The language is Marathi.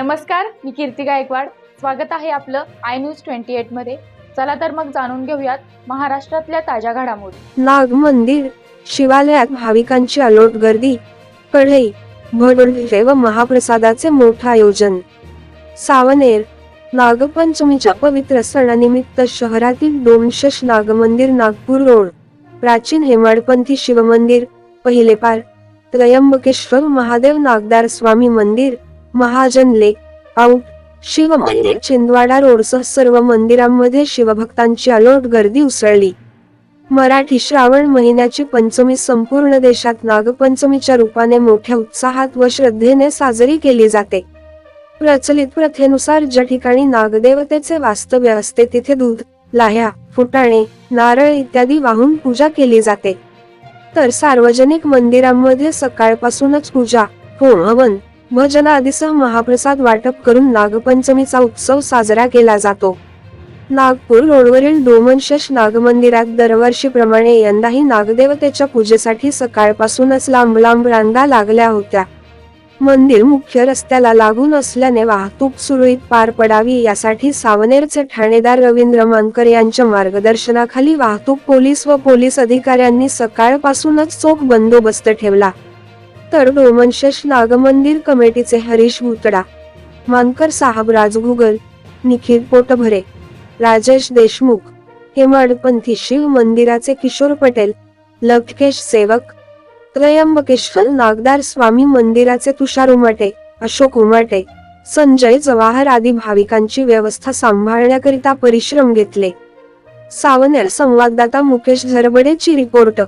नमस्कार मी कीर्ती गायकवाड. स्वागत आहे आपलं आय न्यूज ट्वेंटी एटमध्ये. चला तर मग जाणून घेऊयात महाराष्ट्रातल्या ताज्या घडामोडी. नाग मंदिर शिवालयात भाविकांची अलोट गर्दी कढई भडभडे व महाप्रसादाचे मोठं आयोजन. सावनेर नागपंचमीच्या पवित्र सणानिमित्त शहरातील डोमशश नागमंदिर नागपूर रोड प्राचीन हेमाडपंथी शिवमंदिर पहिले पार त्र्यंबकेश्वर महादेव नागदार स्वामी मंदिर महाजन लेक आउट शिव मंदिर छिंदवाडा रोडसह सर्व मंदिरांमध्ये शिवभक्तांची अलोट गर्दी उसळली. मराठी श्रावण महिन्याची पंचमी संपूर्ण देशात नागपंचमीच्या रूपाने मोठ्या उत्साहात व श्रद्धेने साजरी केली जाते. प्रचलित प्रथेनुसार ज्या ठिकाणी नागदेवतेचे वास्तव्य असते तिथे दूध लाह्या फुटाणे नारळ इत्यादी वाहून पूजा केली जाते. तर सार्वजनिक मंदिरांमध्ये सकाळपासूनच पूजा होम हवन भजन आदीसह महाप्रसाद वाटप करून नागपंचमीचा उत्सव साजरा केला जातो. नागपूर रोडवरील डोमनशेष नागमंदिरात दरवर्षीप्रमाणे यंदाही नागदेवतेच्या पूजेसाठी सकाळपासूनच लांब लांब रांगा लागल्या होत्या. मंदिर मुख्य रस्त्याला लागून असल्याने वाहतूक सुरळीत पार पडावी यासाठी सावनेरचे ठाणेदार रवींद्र मानकर यांच्या मार्गदर्शनाखाली वाहतूक पोलीस व पोलीस अधिकाऱ्यांनी सकाळपासूनच चोख बंदोबस्त ठेवला. तर डोमनशेष नागमंदिर कमिटीचे हरीश भुतडा मानकर साहब राजगुगल निखिल पोटभरे राजेश देशमुख हेमाडपंथी शिव मंदिराचे किशोर पटेल लटकेश सेवक त्र्यंबकेश्वर नागदार स्वामी मंदिराचे तुषार उमाटे अशोक उमाटे संजय जवाहर आदी भाविकांची व्यवस्था सांभाळण्याकरिता परिश्रम घेतले. सावनेर संवाददाता मुकेश झरबडेची रिपोर्ट.